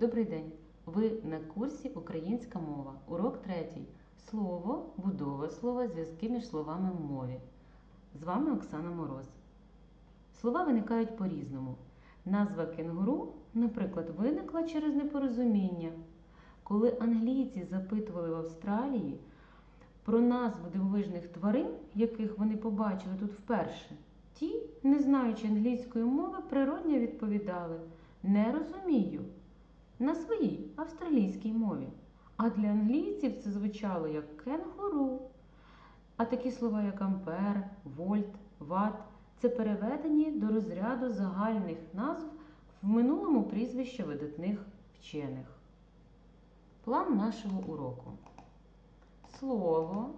Добрий день! Ви на курсі Українська мова. Урок третій. Слово, будова слова, зв'язки між словами в мові. З вами Оксана Мороз. Слова виникають по-різному. Назва кенгуру, наприклад, виникла через непорозуміння. Коли англійці запитували в Австралії про назву дивовижних тварин, яких вони побачили тут вперше, ті, не знаючи англійської мови, природньо відповідали Не розумію на своїй австралійській мові. А для англійців це звучало як кенгуру. А такі слова, як ампер, вольт, ват це переведені до розряду загальних назв в минулому прізвища видатних вчених. План нашого уроку. Слово,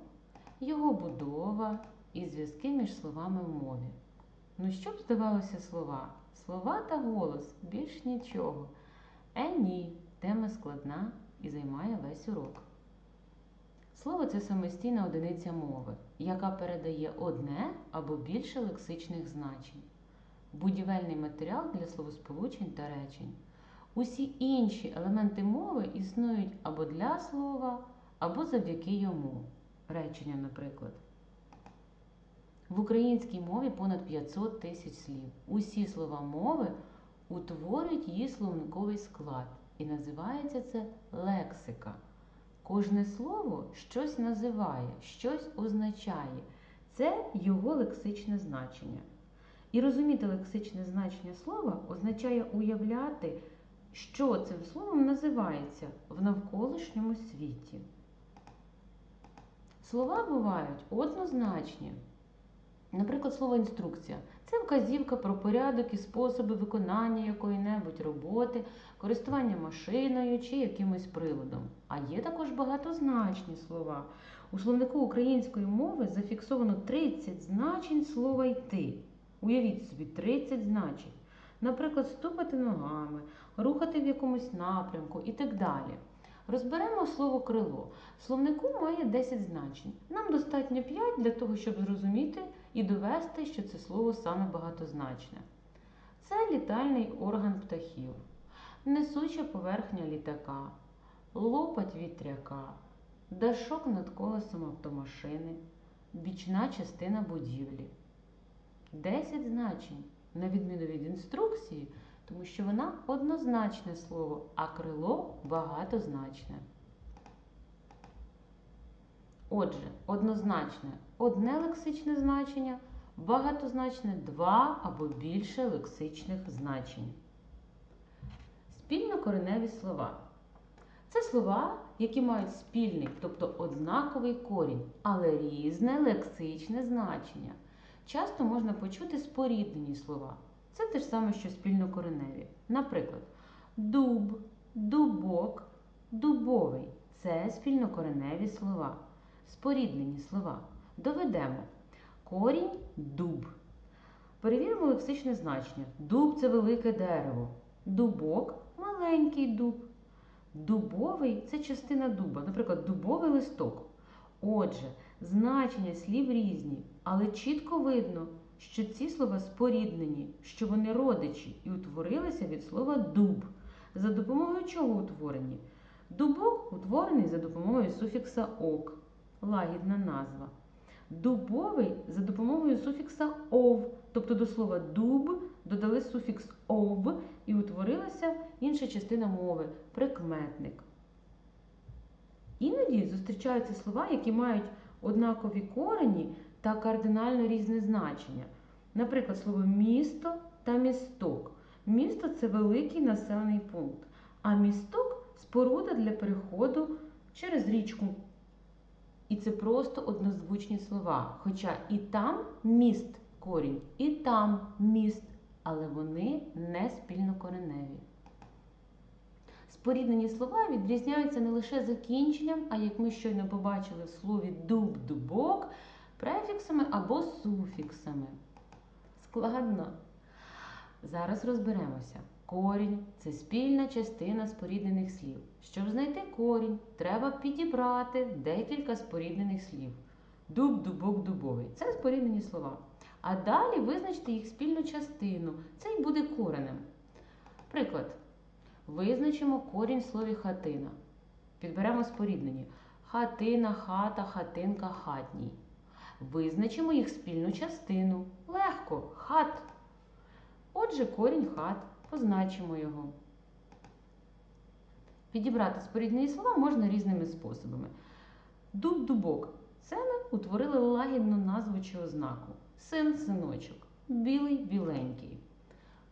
його будова і зв'язки між словами в мові. Ну, що б здавалося слова? Слова та голос більш нічого. Е, ні, тема складна і займає весь урок. Слово це самостійна одиниця мови, яка передає одне або більше лексичних значень, будівельний матеріал для словосполучень та речень. Усі інші елементи мови існують або для слова, або завдяки йому. Речення, наприклад. В українській мові понад 500 тисяч слів. Усі слова мови утворюють її словниковий склад. І називається це лексика. Кожне слово щось називає, щось означає. Це його лексичне значення. І розуміти лексичне значення слова означає уявляти, що цим словом називається в навколишньому світі. Слова бувають однозначні. Наприклад, слово інструкція це вказівка про порядок і способи виконання якої-небудь роботи, користування машиною чи якимось приладом. А є також багатозначні слова. У словнику української мови зафіксовано 30 значень слова йти. Уявіть собі, 30 значень. Наприклад, ступати ногами, рухати в якомусь напрямку і так далі. Розберемо слово крило. Словнику має 10 значень. Нам достатньо 5 для того, щоб зрозуміти і довести, що це слово саме багатозначне. Це літальний орган птахів, несуча поверхня літака, лопать вітряка, дашок над колесом автомашини, бічна частина будівлі. 10 значень, на відміну від інструкції, тому що вона однозначне слово, а крило багатозначне. Отже, однозначне одне лексичне значення, багатозначне два або більше лексичних значень. Спільнокореневі слова. Це слова, які мають спільний, тобто однаковий корінь, але різне лексичне значення. Часто можна почути споріднені слова. Це те ж саме, що спільнокореневі. Наприклад, дуб, дубок, дубовий це спільнокореневі слова споріднені слова. Доведемо корінь дуб. Перевіримо лексичне значення. Дуб це велике дерево. Дубок маленький дуб. Дубовий це частина дуба, наприклад, дубовий листок. Отже, значення слів різні, але чітко видно, що ці слова споріднені, що вони родичі і утворилися від слова дуб. За допомогою чого утворені? Дубок утворений за допомогою суфікса ок лагідна назва. Дубовий за допомогою суфікса ов, тобто до слова дуб додали суфікс ов і утворилася інша частина мови прикметник. Іноді зустрічаються слова, які мають однакові корені та кардинально різне значення. Наприклад, слово місто та місток. Місто це великий населений пункт, а місток споруда для переходу через річку і це просто однозвучні слова. Хоча і там міст корінь, і там міст, але вони не спільнокореневі. Споріднені слова відрізняються не лише закінченням, а як ми щойно побачили в слові дуб-дубок, префіксами або суфіксами. Складно. Зараз розберемося. Корінь це спільна частина споріднених слів. Щоб знайти корінь, треба підібрати декілька споріднених слів. Дуб, дубок, дубовий це споріднені слова. А далі визначити їх спільну частину. Це й буде коренем. Приклад. Визначимо корінь в слові хатина. Підберемо споріднені. Хатина, хата, хатинка, хатній. Визначимо їх спільну частину. Легко хат. Отже, корінь хат. Позначимо його. Підібрати споріднені слова можна різними способами. Дуб-дубок. Це ми утворили лагідну назву чи ознаку. Син синочок. Білий біленький.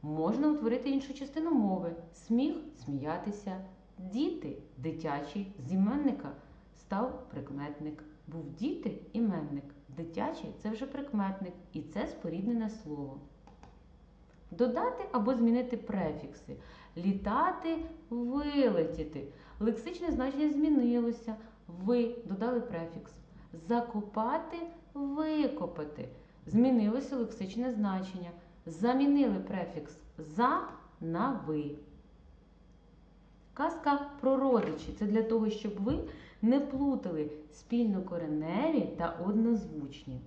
Можна утворити іншу частину мови. Сміх сміятися. Діти дитячий з іменника став прикметник. Був діти іменник. Дитячий це вже прикметник, і це споріднене слово. Додати або змінити префікси. Літати, вилетіти. Лексичне значення змінилося. Ви додали префікс. Закопати, викопати. Змінилося лексичне значення. Замінили префікс за на ви. Казка про родичі. Це для того, щоб ви не плутали спільнокореневі та однозвучні.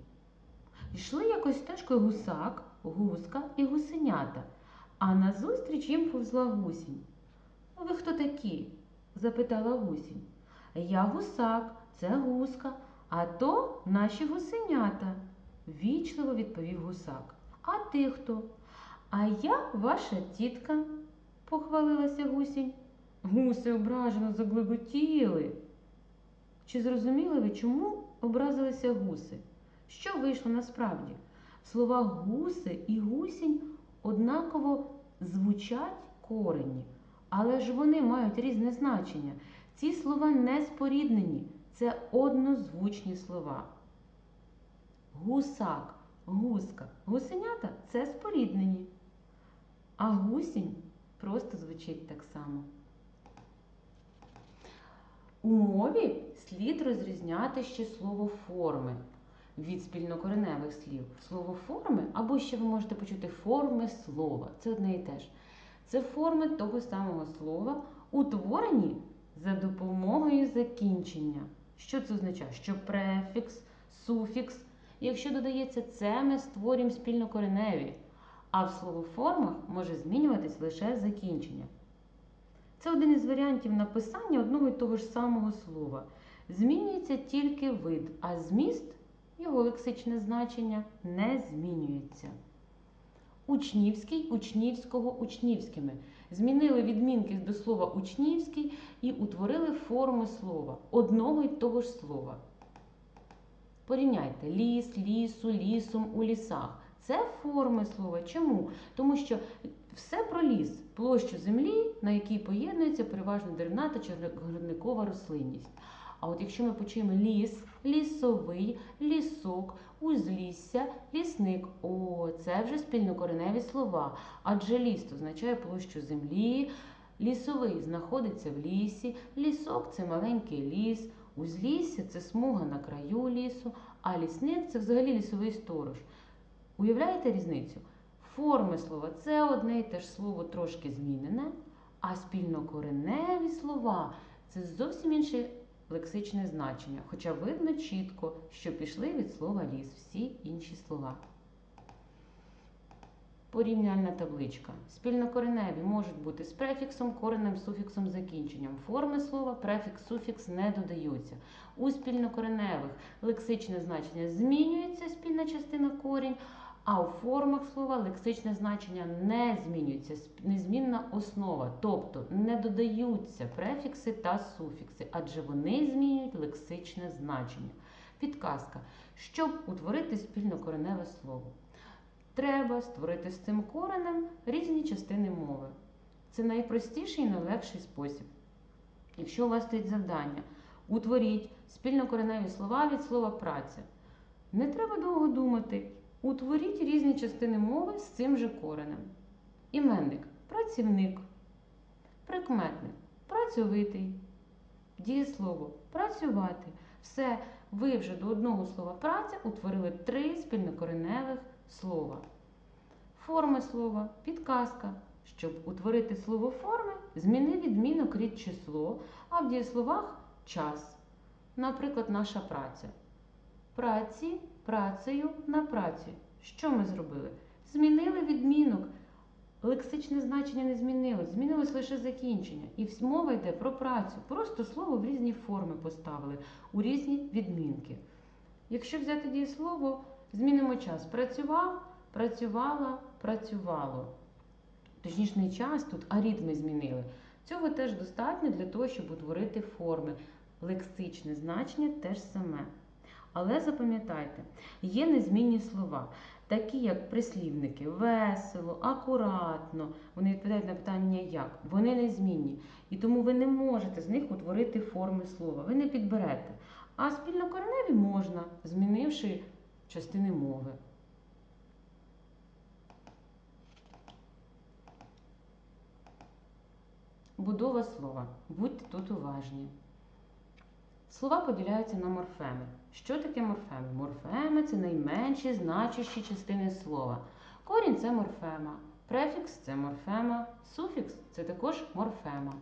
Йшли якось стежкою гусак, гуска і гусенята, а назустріч їм повзла гусінь. Ви хто такі? запитала гусінь. Я гусак, це гуска, а то наші гусенята, вічливо відповів гусак. А ти хто? А я ваша тітка, похвалилася гусінь. Гуси ображено заглиготіли. Чи зрозуміли ви, чому образилися гуси? Що вийшло насправді? Слова гуси і гусінь однаково звучать корені, але ж вони мають різне значення. Ці слова не споріднені, це однозвучні слова. Гусак, гуска, гусенята це споріднені. А гусінь просто звучить так само. У мові слід розрізняти ще слово форми від спільнокореневих слів. Слово форми, або ще ви можете почути форми слова. Це одне і те ж. Це форми того самого слова, утворені за допомогою закінчення. Що це означає? Що префікс, суфікс, якщо додається це, ми створюємо спільнокореневі, а в словоформах може змінюватись лише закінчення. Це один із варіантів написання одного і того ж самого слова. Змінюється тільки вид, а зміст, його лексичне значення, не змінюється. Учнівський, учнівського, учнівськими. Змінили відмінки до слова учнівський і утворили форми слова одного і того ж слова. Порівняйте ліс, лісу, лісом, у лісах. Це форми слова. Чому? Тому що все про ліс, площу землі, на якій поєднується переважно деревна та чорнокова рослинність. А от якщо ми почуємо ліс, лісовий, лісок, узлісся, лісник, о, це вже спільнокореневі слова. Адже ліс означає площу землі, лісовий знаходиться в лісі, лісок це маленький ліс, узлісся це смуга на краю лісу, а лісник це взагалі лісовий сторож. Уявляєте різницю? Форми слова це одне і те ж слово трошки змінене, а спільнокореневі слова це зовсім інше лексичне значення, хоча видно чітко, що пішли від слова ліс всі інші слова. Порівняльна табличка. Спільнокореневі можуть бути з префіксом, коренем, суфіксом, закінченням. Форми слова, префікс, суфікс не додаються. У спільнокореневих лексичне значення змінюється спільна частина корінь, а у формах слова лексичне значення не змінюється, незмінна основа, тобто не додаються префікси та суфікси, адже вони змінюють лексичне значення. Підказка. Щоб утворити спільнокореневе слово, треба створити з цим коренем різні частини мови. Це найпростіший і найлегший спосіб. Якщо у вас стоїть завдання, утворіть спільнокореневі слова від слова праця. Не треба довго думати. Утворіть різні частини мови з цим же коренем. Іменник працівник, прикметник працьовитий, дієслово працювати. Все, ви вже до одного слова праця утворили три спільнокореневих слова. Форми слова, підказка. Щоб утворити слово форми, зміни відмінок рід число, а в дієсловах час. Наприклад, наша праця. Праці працею на праці. Що ми зробили? Змінили відмінок, Лексичне значення не змінилось, змінилось лише закінчення. І мова йде про працю. Просто слово в різні форми поставили, у різні відмінки. Якщо взяти дієслово, змінимо час. Працював, працювала, працювало. Точніше, не час тут, а ритми змінили. Цього теж достатньо для того, щоб утворити форми. Лексичне значення теж саме. Але запам'ятайте, є незмінні слова, такі як прислівники, весело, акуратно. Вони відповідають на питання як. Вони незмінні. І тому ви не можете з них утворити форми слова. Ви не підберете. А спільнокореневі можна, змінивши частини мови. Будова слова. Будьте тут уважні. Слова поділяються на морфеми. Що таке морфеми? Морфеми це найменші значущі частини слова. Корінь це морфема, префікс це морфема, суфікс це також морфема.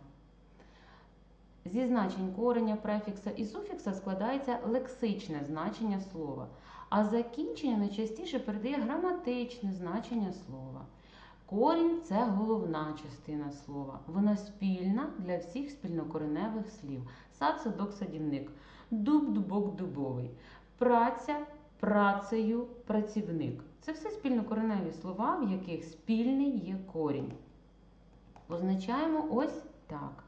Зі значень кореня, префікса і суфікса складається лексичне значення слова, а закінчення найчастіше передає граматичне значення слова. Корінь це головна частина слова. Вона спільна для всіх спільнокореневих слів. Сад, садок, садівник, дуб, дубок, дубовий, праця, працею, працівник. Це все спільнокореневі слова, в яких спільний є корінь. Позначаємо ось так.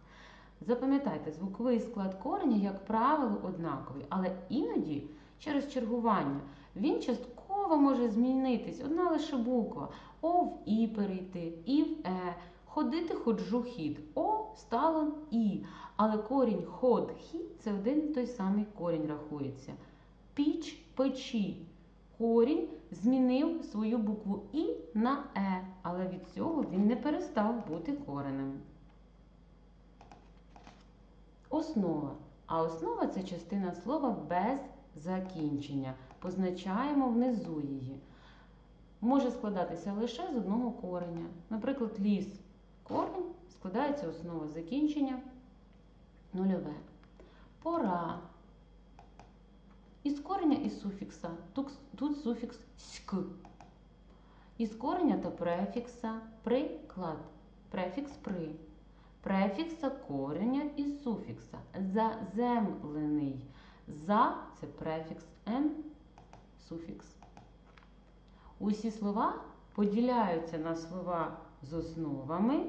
Запам'ятайте, звуковий склад кореня, як правило, однаковий, але іноді через чергування він частково може змінитись. Одна лише буква. О в І перейти, І в Е. Ходити ходжу хід. О стало І. Але корінь ход хід це один і той самий корінь рахується. Піч печі. Корінь змінив свою букву І на Е, але від цього він не перестав бути коренем. Основа. А основа це частина слова без закінчення. Позначаємо внизу її. Може складатися лише з одного кореня. Наприклад, ліс. Корінь складається основа закінчення нульове. Пора. Із кореня і суфікса. Тут, суфікс ськ. Із кореня та префікса приклад. Префікс при. Префікса кореня і суфікса. Заземлений. За це префікс м, суфікс. Усі слова поділяються на слова з основами,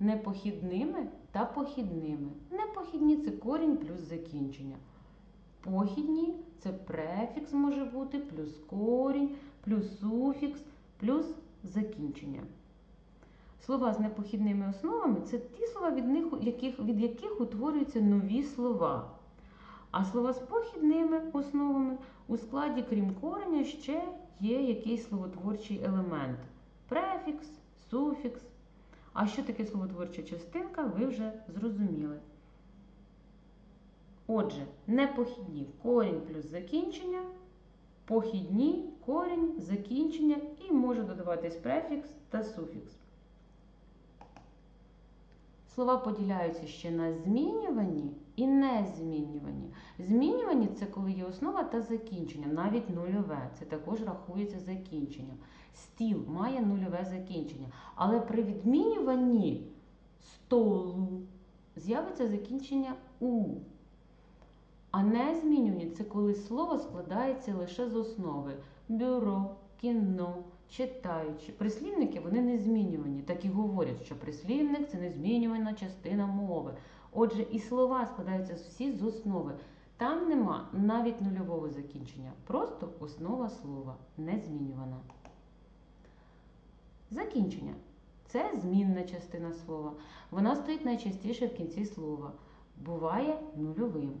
непохідними та похідними. Непохідні це корінь плюс закінчення. Похідні це префікс може бути плюс корінь, плюс суфікс, плюс закінчення. Слова з непохідними основами це ті слова, від, них, яких, від яких утворюються нові слова. А слова з похідними основами у складі, крім кореня, ще є якийсь словотворчий елемент. Префікс, суфікс. А що таке словотворча частинка, ви вже зрозуміли. Отже, непохідні корінь плюс закінчення, похідні корінь, закінчення і може додаватись префікс та суфікс. Слова поділяються ще на змінювані і незмінювані. Змінювані це коли є основа та закінчення, навіть нульове. Це також рахується закінченням. Стіл має нульове закінчення. Але при відмінюванні столу з'явиться закінчення у. А незмінювані це коли слово складається лише з основи бюро, кіно, читаючи. Прислівники вони не змінювані. Так і говорять, що прислівник це незмінювана частина мови. Отже, і слова складаються всі з основи. Там нема навіть нульового закінчення. Просто основа слова не змінювана. Закінчення це змінна частина слова. Вона стоїть найчастіше в кінці слова. Буває нульовим.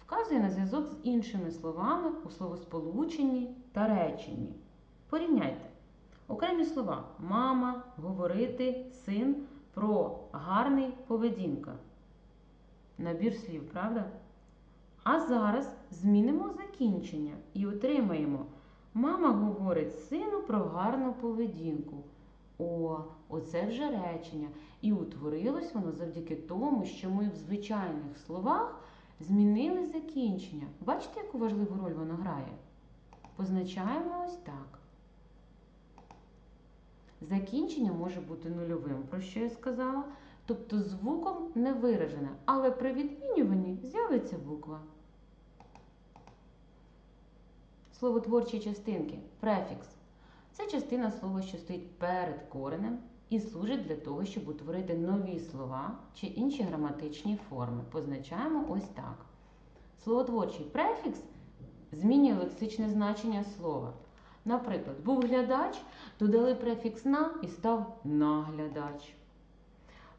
Вказує на зв'язок з іншими словами у словосполученні та реченні. Порівняйте. Окремі слова мама, говорити, син про гарний поведінка. Набір слів, правда? А зараз змінимо закінчення і отримаємо. Мама говорить сину про гарну поведінку. О, оце вже речення. І утворилось воно завдяки тому, що ми в звичайних словах змінили закінчення. Бачите, яку важливу роль воно грає? Позначаємо ось так. Закінчення може бути нульовим, про що я сказала, тобто звуком не виражене, але при відмінюванні з'явиться буква. Словотворчі частинки. Префікс. Це частина слова, що стоїть перед коренем і служить для того, щоб утворити нові слова чи інші граматичні форми. Позначаємо ось так. Словотворчий префікс змінює лексичне значення слова. Наприклад, був глядач, додали префікс на і став наглядач.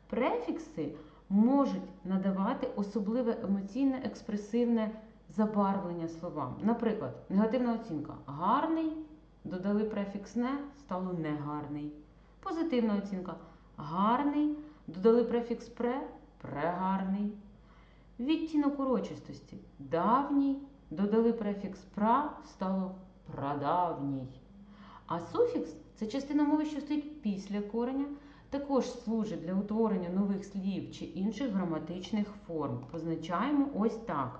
Префікси можуть надавати особливе емоційне експресивне забарвлення словам. Наприклад, негативна оцінка гарний, додали префікс не, стало негарний. Позитивна оцінка гарний, додали префікс пре, прегарний. Відтінок урочистості давній, додали префікс пра, стало прадавній. А суфікс це частина мови, що стоїть після кореня, також служить для утворення нових слів чи інших граматичних форм. Позначаємо ось так.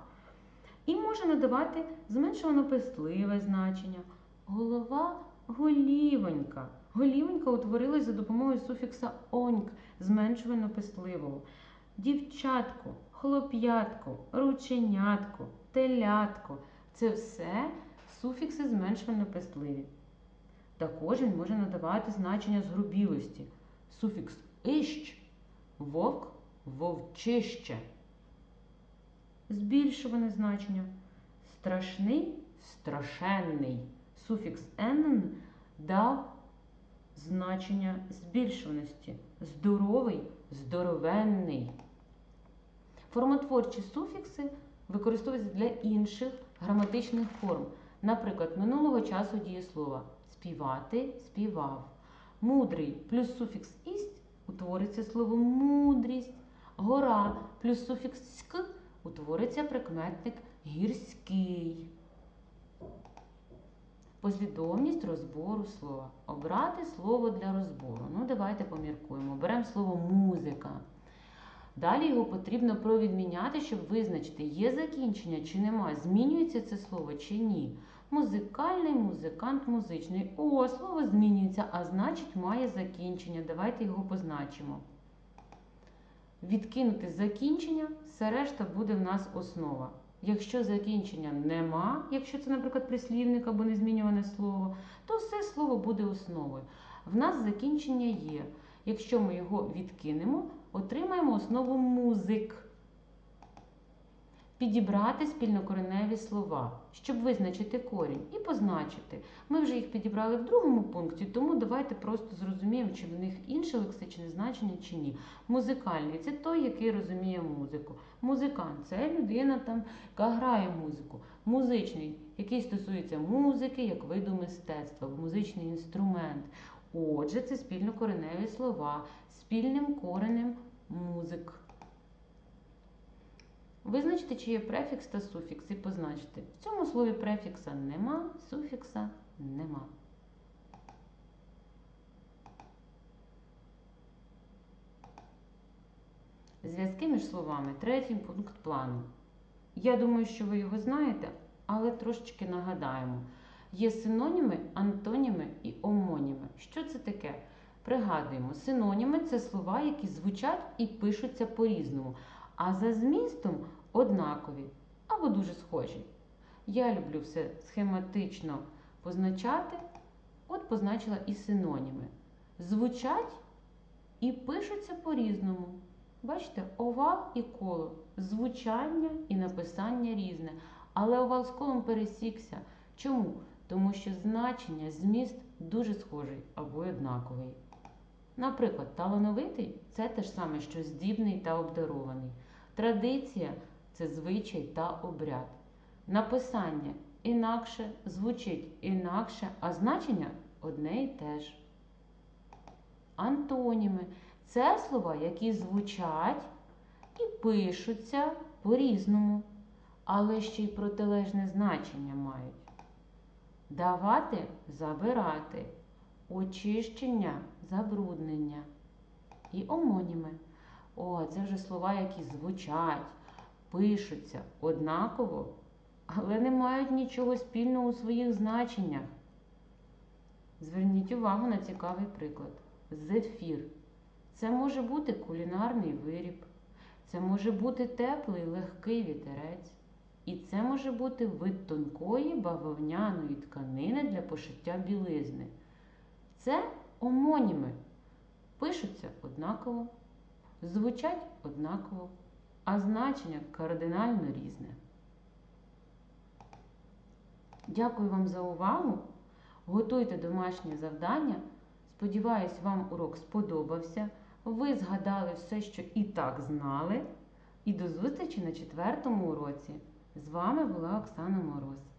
І може надавати зменшувано пестливе значення. Голова голівонька. Голівонька утворилась за допомогою суфікса оньк, зменшувано пестливого. Дівчатко, хлоп'ятко, рученятко, телятко це все суфікси зменшувально пестливі. Також він може надавати значення згрубілості. Суфікс іщ, вовк, вовчище. Збільшуване значення. Страшний, страшенний. Суфікс «енн» дав значення збільшуваності. Здоровий, здоровенний. Формотворчі суфікси використовуються для інших граматичних форм. Наприклад, минулого часу дієслова співати, співав. Мудрий плюс суфікс ість утвориться слово мудрість. Гора плюс суфікс ськ утвориться прикметник гірський. Послідовність розбору слова. Обрати слово для розбору. Ну, давайте поміркуємо. Беремо слово музика. Далі його потрібно провідміняти, щоб визначити, є закінчення чи нема, змінюється це слово чи ні. Музикальний, музикант, музичний. О, слово змінюється, а значить має закінчення. Давайте його позначимо. Відкинути закінчення, все решта буде в нас основа. Якщо закінчення нема, якщо це, наприклад, прислівник або незмінюване слово, то все слово буде основою. В нас закінчення є. Якщо ми його відкинемо, отримаємо основу музик. Підібрати спільнокореневі слова, щоб визначити корінь і позначити. Ми вже їх підібрали в другому пункті, тому давайте просто зрозуміємо, чи в них інше лексичне значення чи ні. Музикальний це той, який розуміє музику. Музикант це людина, там, яка грає музику. Музичний, який стосується музики як виду мистецтва, музичний інструмент. Отже, це спільнокореневі слова, спільним коренем музик. Визначте, чи є префікс та суфікс і позначте. В цьому слові префікса нема, суфікса нема. Зв'язки між словами. Третій пункт плану. Я думаю, що ви його знаєте, але трошечки нагадаємо. Є синоніми, антоніми і омоніми. Що це таке? Пригадуємо, синоніми це слова, які звучать і пишуться по-різному, а за змістом однакові або дуже схожі. Я люблю все схематично позначати. От позначила і синоніми. Звучать і пишуться по-різному. Бачите, овал і коло, звучання і написання різне. Але овал з колом пересікся. Чому? Тому що значення, зміст дуже схожий або однаковий. Наприклад, талановитий це те ж саме, що здібний та обдарований. Традиція це звичай та обряд. Написання інакше звучить інакше, а значення одне і те ж. Антоніми це слова, які звучать і пишуться по-різному, але ще й протилежне значення мають. Давати забирати, очищення, забруднення і омоніми. О, це вже слова, які звучать, пишуться однаково, але не мають нічого спільного у своїх значеннях. Зверніть увагу на цікавий приклад. Зефір. Це може бути кулінарний виріб, це може бути теплий легкий вітерець, і це може бути вид тонкої бавовняної тканини для пошиття білизни. Це омоніми. Пишуться однаково, звучать однаково, а значення кардинально різне. Дякую вам за увагу. Готуйте домашнє завдання. Сподіваюсь, вам урок сподобався. Ви згадали все, що і так знали. І до зустрічі на четвертому уроці. З вами була Оксана Мороз.